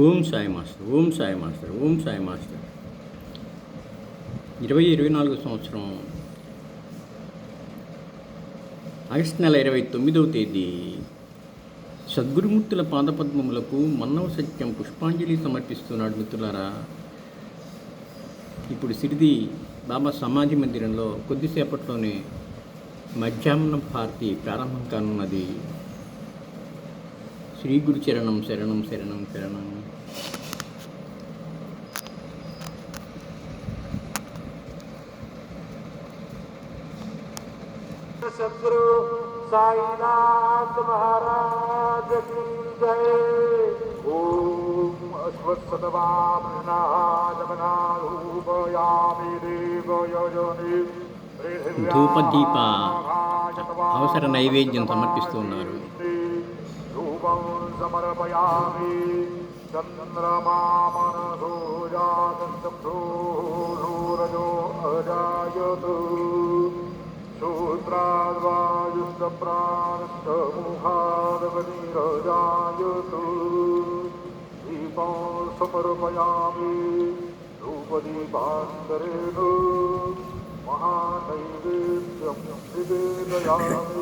Om Sai master Om Sai master Om Sai master. ఇరవై ఇరవై నాలుగు సంవత్సరం ఆగస్టు నెల ఇరవై తొమ్మిదవ తేదీ. సద్గురుమూర్తుల పాదపద్మములకు మన్నవ సత్యం పుష్పాంజలి సమర్పిస్తున్నాడు మిత్రులారా. ఇప్పుడు సిరిది బాబా సమాధి మందిరంలో కొద్దిసేపట్లోనే మధ్యాహ్నం భారతి ప్రారంభం కానున్నది. శ్రీ గురు చరణం శరణం శరణం శరణం. సద్గురు సాయినాథ్ మహారాజ్ కీ జయ ఓం ధూపదీప అవసర నైవేద్యం సమర్పిస్తున్నారు समर्पयामि। चन्द्रमामनसोजातशभ्रूरजो अजायत। शूत्राद्वायुष्टप्राणष्टमुखादवनिरजायतु दीपं समर्पयामि रूपदीपान्तरेण। महानैवेद्यं निवेदयामि।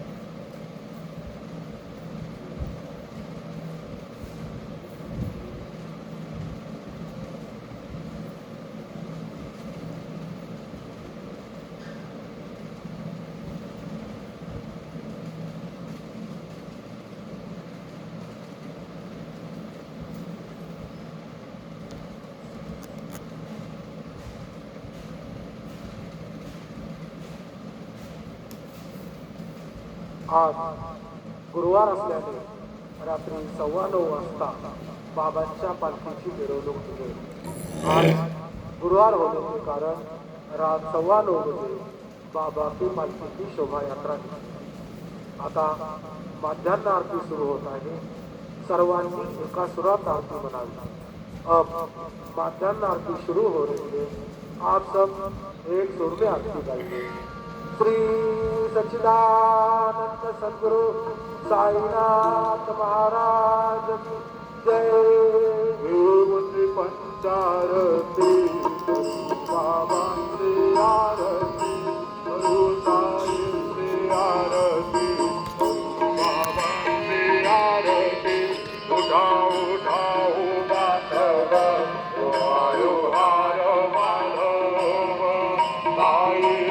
आज गुरुवार असल्याने रात्री सव्वा नऊ वाजता बाबांच्या पालखीची मिरवणूक निघेल आज गुरुवार होण्याचे कारण रात सव्वा नऊ बजे बाबाची पालखीची शोभायात्रा आता माध्यान्ह आरती सुरू होत आहे. सर्वांनी एका सुरात आरती म्हणावी. अब माध्यान्ह आरती शुरू हो रही है आप सब एक सुर में आरती गाइए श्री सच्चिदानंद सद्गुरु साईनाथ महाराज जय। देवते पंचारती बाबा श्री आरती गुरु साई आरती बाबा आरती उठा आयो हार माधव साई